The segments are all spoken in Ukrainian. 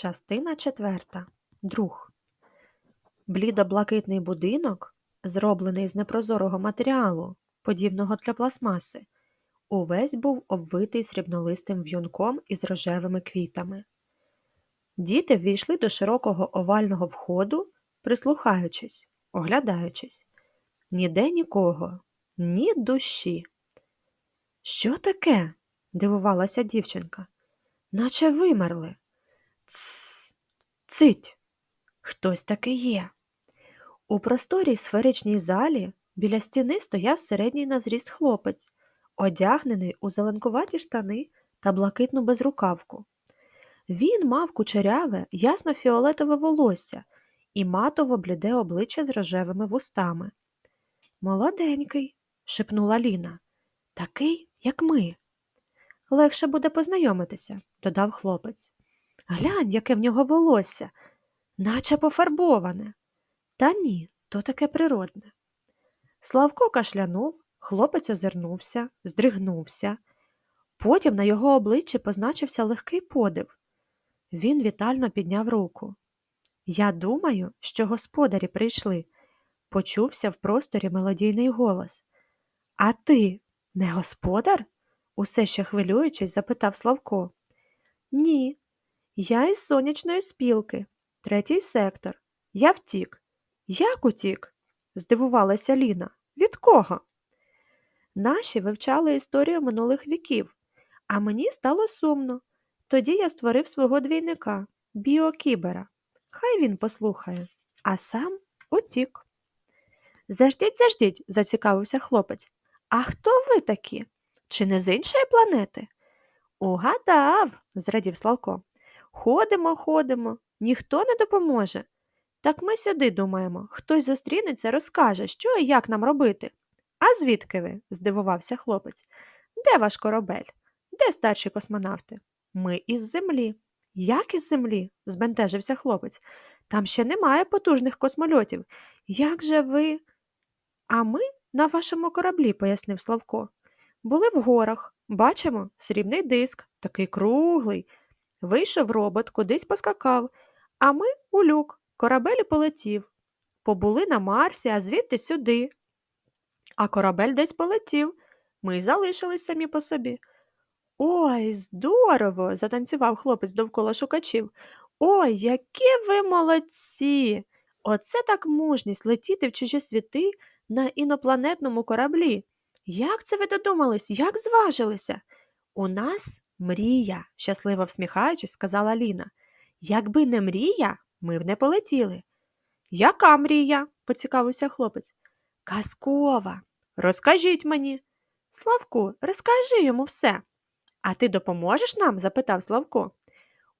Частина четверта. Друг. Блідо-блакитний будинок, зроблений з непрозорого матеріалу, подібного для пластмаси, увесь був обвитий срібнолистим в'юнком із рожевими квітами. Діти ввійшли до широкого овального входу, прислухаючись, оглядаючись. Ніде нікого, ні душі. Що таке? дивувалася дівчинка. Наче вимерли. Цс, цить. Хтось таки є. У просторій сферичній залі біля стіни стояв середній на зріст хлопець, одягнений у зеленкуваті штани та блакитну безрукавку. Він мав кучеряве, ясно-фіолетове волосся і матово бліде обличчя з рожевими вустами. Молоденький, шепнула Ліна. Такий, як ми. Легше буде познайомитися, додав хлопець. Глянь, яке в нього волосся, наче пофарбоване. Та ні, то таке природне. Славко кашлянув, хлопець озирнувся, здригнувся. Потім на його обличчі позначився легкий подив. Він вітально підняв руку. Я думаю, що господарі прийшли, почувся в просторі мелодійний голос. А ти не господар? усе ще хвилюючись, запитав Славко. Ні, я із сонячної спілки, третій сектор. Я втік. Як утік? здивувалася Ліна. Від кого? Наші вивчали історію минулих віків, а мені стало сумно. Тоді я створив свого двійника, біокібера. Хай він послухає, а сам утік. Заждіть, заждіть, зацікавився хлопець. А хто ви такі? Чи не з іншої планети? Угадав, зрадів Славко. Ходимо, ходимо, ніхто не допоможе. Так ми сюди думаємо, хтось зустрінеться, розкаже, що і як нам робити. А звідки ви? здивувався хлопець. Де ваш корабель? Де старші космонавти? Ми із землі. Як із землі? збентежився хлопець. Там ще немає потужних космольотів. Як же ви? А ми на вашому кораблі, пояснив Славко. Були в горах, бачимо, срібний диск, такий круглий. Вийшов робот, кудись поскакав, а ми у люк, корабель полетів. Побули на Марсі, а звідти сюди. А корабель десь полетів. Ми залишились самі по собі. Ой, здорово! затанцював хлопець довкола шукачів. Ой, які ви молодці! Оце так мужність летіти в чужі світи на інопланетному кораблі. Як це ви додумались? Як зважилися? У нас мрія, щасливо всміхаючись, сказала Ліна. Якби не мрія, ми б не полетіли. Яка мрія? поцікавився хлопець. Казкова. Розкажіть мені. Славку, розкажи йому все. А ти допоможеш нам? запитав Славко.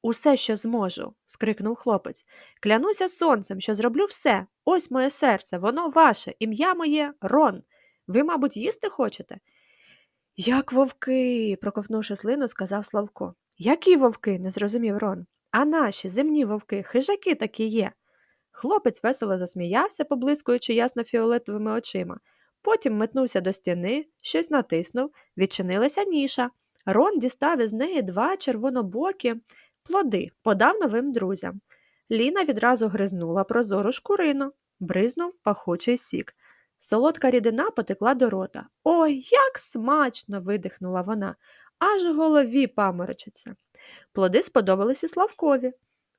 Усе, що зможу, скрикнув хлопець. Клянуся сонцем, що зроблю все. Ось моє серце, воно ваше, ім'я моє Рон. Ви, мабуть, їсти хочете? Як вовки, проковнувши слину, сказав Славко. Які вовки? не зрозумів Рон. А наші земні вовки, хижаки такі є. Хлопець весело засміявся, поблискуючи ясно фіолетовими очима. Потім метнувся до стіни, щось натиснув, відчинилася ніша. Рон дістав із неї два червонобокі плоди, подав новим друзям. Ліна відразу гризнула прозору шкурину, бризнув пахучий сік. Солодка рідина потекла до рота. Ой, як смачно! видихнула вона, аж у голові паморочиться. Плоди сподобалися Славкові.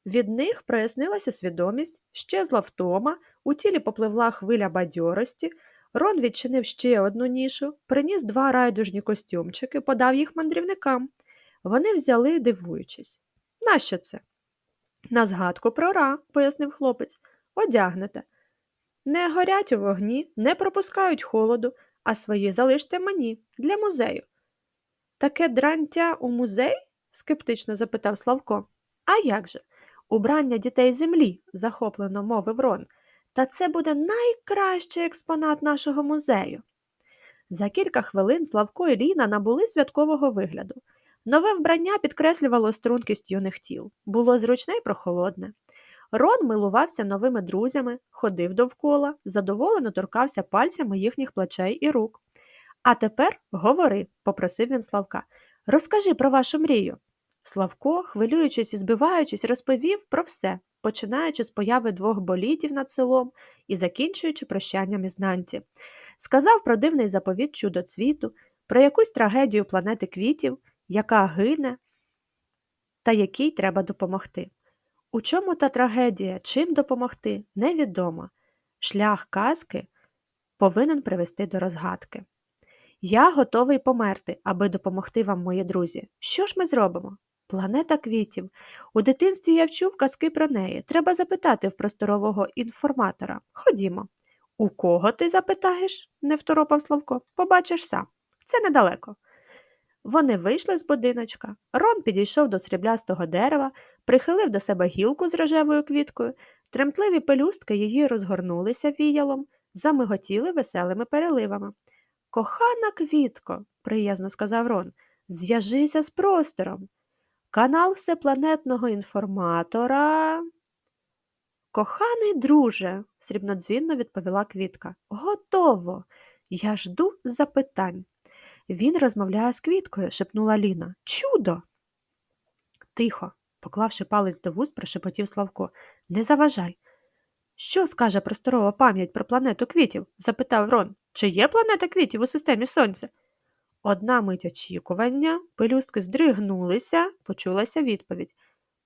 Від них прояснилася свідомість, щезла втома, у тілі попливла хвиля бадьорості. Рон відчинив ще одну нішу, приніс два райдужні костюмчики, подав їх мандрівникам. Вони взяли, дивуючись. Нащо це? На згадку про ра, пояснив хлопець, одягнете. Не горять у вогні, не пропускають холоду, а свої залиште мені для музею. Таке дрантя у музей? скептично запитав Славко. А як же? Убрання дітей землі, захоплено мовив Рон. Та це буде найкращий експонат нашого музею. За кілька хвилин Славко і Ліна набули святкового вигляду. Нове вбрання підкреслювало стрункість юних тіл, було зручне й прохолодне. Рон милувався новими друзями, ходив довкола, задоволено торкався пальцями їхніх плечей і рук. А тепер говори, попросив він Славка. Розкажи про вашу мрію. Славко, хвилюючись і збиваючись, розповів про все, починаючи з появи двох болідів над селом і закінчуючи прощанням із Нанті. Сказав про дивний заповіт чудоцвіту, про якусь трагедію планети квітів, яка гине та якій треба допомогти. У чому та трагедія, чим допомогти, невідомо. Шлях казки повинен привести до розгадки. Я готовий померти, аби допомогти вам, мої друзі. Що ж ми зробимо? Планета квітів. У дитинстві я вчув казки про неї. Треба запитати в просторового інформатора. Ходімо. У кого ти запитаєш? не второпав Славко. Побачиш сам. Це недалеко. Вони вийшли з будиночка. Рон підійшов до сріблястого дерева, прихилив до себе гілку з рожевою квіткою, тремтливі пелюстки її розгорнулися віялом, замиготіли веселими переливами. Кохана квітко, приязно сказав Рон, зв'яжися з простором. Канал всепланетного інформатора. Коханий друже, срібнодзвінно відповіла квітка. Готово. Я жду запитань. Він розмовляє з квіткою, шепнула Ліна. Чудо. Тихо, поклавши палець до вуст, прошепотів Славко. Не заважай. Що скаже просторова пам'ять про планету квітів? запитав Рон. Чи є планета квітів у системі Сонця? Одна мить очікування, пелюстки здригнулися, почулася відповідь.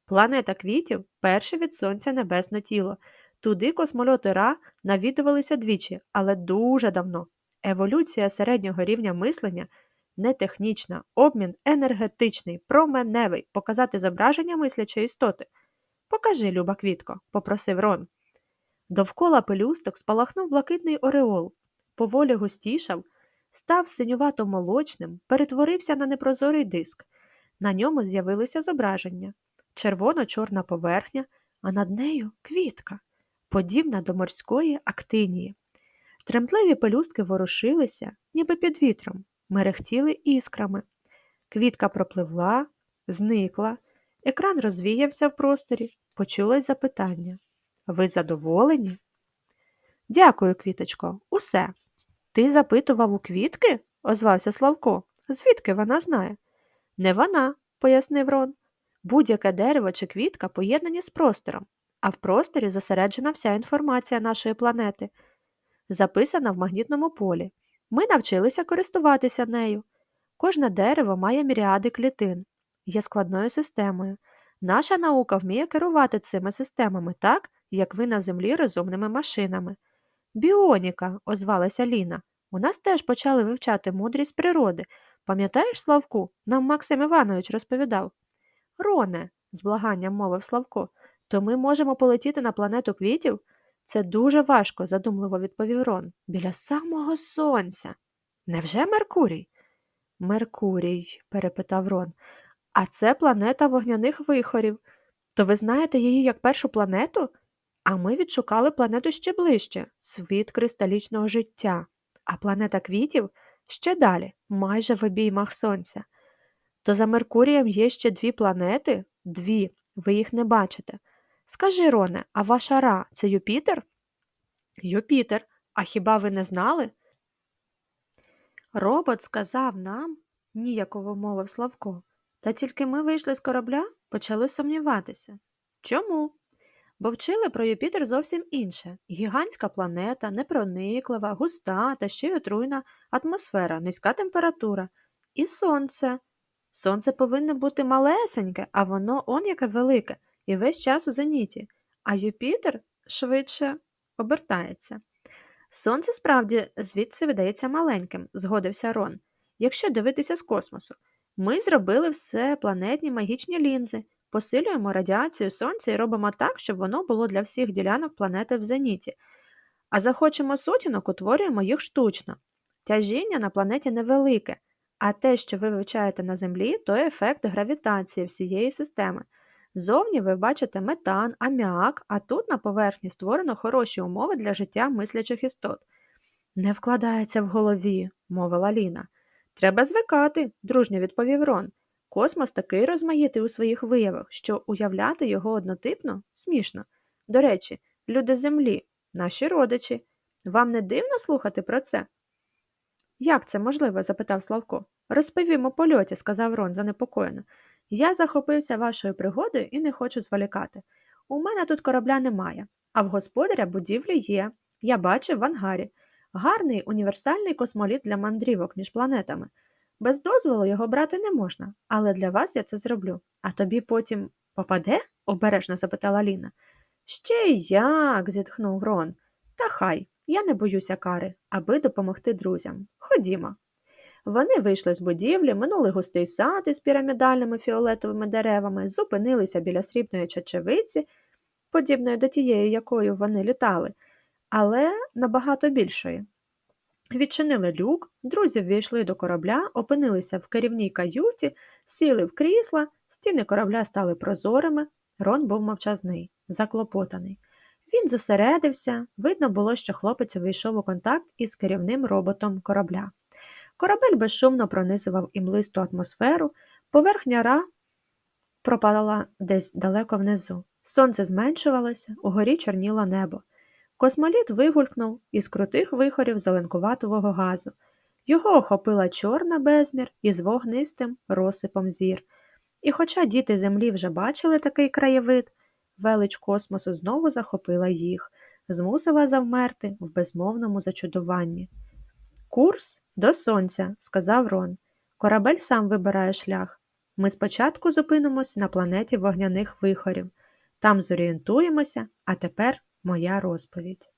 Планета квітів перше від сонця небесне тіло. Туди космольоти Ра навідувалися двічі, але дуже давно. Еволюція середнього рівня мислення не технічна, обмін енергетичний, променевий, показати зображення мислячої істоти. Покажи, люба квітко, попросив Рон. Довкола пелюсток спалахнув блакитний ореол, поволі густішав, став синювато молочним, перетворився на непрозорий диск. На ньому з'явилися зображення червоно-чорна поверхня, а над нею квітка, подібна до морської актинії. Тремтливі пелюстки ворушилися, ніби під вітром, мерехтіли іскрами. Квітка пропливла, зникла, екран розвіявся в просторі, почулось запитання. Ви задоволені? Дякую, квіточко, усе. Ти запитував у квітки? озвався Славко. Звідки вона знає? Не вона, пояснив Рон. Будь-яке дерево чи квітка поєднані з простором, а в просторі зосереджена вся інформація нашої планети, записана в магнітному полі. Ми навчилися користуватися нею. Кожне дерево має міріади клітин, є складною системою. Наша наука вміє керувати цими системами так, як ви на землі розумними машинами. Біоніка, озвалася Ліна. У нас теж почали вивчати мудрість природи. Пам'ятаєш, Славку? Нам Максим Іванович розповідав. Роне, з благанням мовив Славко, то ми можемо полетіти на планету квітів? Це дуже важко, задумливо відповів Рон. Біля самого сонця. Невже Меркурій? Меркурій, перепитав Рон. А це планета вогняних вихорів. То ви знаєте її як першу планету? А ми відшукали планету ще ближче світ кристалічного життя, а планета квітів ще далі, майже в обіймах сонця. То за Меркурієм є ще дві планети? Дві, ви їх не бачите. Скажи, Роне, а ваша Ра це Юпітер? Юпітер, а хіба ви не знали? Робот сказав нам, ніяково мовив Славко, та тільки ми вийшли з корабля, почали сумніватися. Чому? Бо вчили про Юпітер зовсім інше гігантська планета, непрониклива, густа та ще й отруйна атмосфера, низька температура. І сонце. Сонце повинно бути малесеньке, а воно он яке велике, і весь час у зеніті, а Юпітер швидше обертається. Сонце справді звідси видається маленьким, згодився Рон, якщо дивитися з космосу. Ми зробили все планетні магічні лінзи, посилюємо радіацію сонця і робимо так, щоб воно було для всіх ділянок планети в зеніті, а захочемо сутінок, утворюємо їх штучно. Тяжіння на планеті невелике, а те, що ви вивчаєте на Землі, то ефект гравітації всієї системи. Зовні ви бачите метан, аміак, а тут на поверхні створено хороші умови для життя мислячих істот. Не вкладається в голові, мовила Ліна. Треба звикати, дружньо відповів Рон. Космос такий розмаїтий у своїх виявах, що уявляти його однотипно смішно. До речі, люди Землі, наші родичі. Вам не дивно слухати про це? Як це можливо? запитав Славко. Розповімо польоті, сказав Рон занепокоєно. Я захопився вашою пригодою і не хочу зволікати. У мене тут корабля немає, а в господаря будівлі є. Я бачив в ангарі. Гарний універсальний космоліт для мандрівок між планетами. Без дозволу його брати не можна, але для вас я це зроблю. А тобі потім попаде? обережно запитала Ліна. Ще як, зітхнув Рон. Та хай, я не боюся кари, аби допомогти друзям. Ходімо. Вони вийшли з будівлі, минули густий сад із пірамідальними фіолетовими деревами, зупинилися біля срібної чечевиці, подібної до тієї, якою вони літали, але набагато більшої. Відчинили люк, друзі ввійшли до корабля, опинилися в керівній каюті, сіли в крісла, стіни корабля стали прозорими. Рон був мовчазний, заклопотаний. Він зосередився, видно було, що хлопець увійшов у контакт із керівним роботом корабля. Корабель безшумно пронизував імлисту атмосферу, поверхня ра пропадала десь далеко внизу. Сонце зменшувалося, угорі чорніло небо. Космоліт вигулькнув із крутих вихорів зеленкуватого газу. Його охопила чорна безмір із вогнистим розсипом зір. І хоча діти землі вже бачили такий краєвид, велич космосу знову захопила їх, змусила завмерти в безмовному зачудуванні. Курс до сонця, сказав Рон. Корабель сам вибирає шлях. Ми спочатку зупинимось на планеті вогняних вихорів. Там зорієнтуємося, а тепер моя розповідь.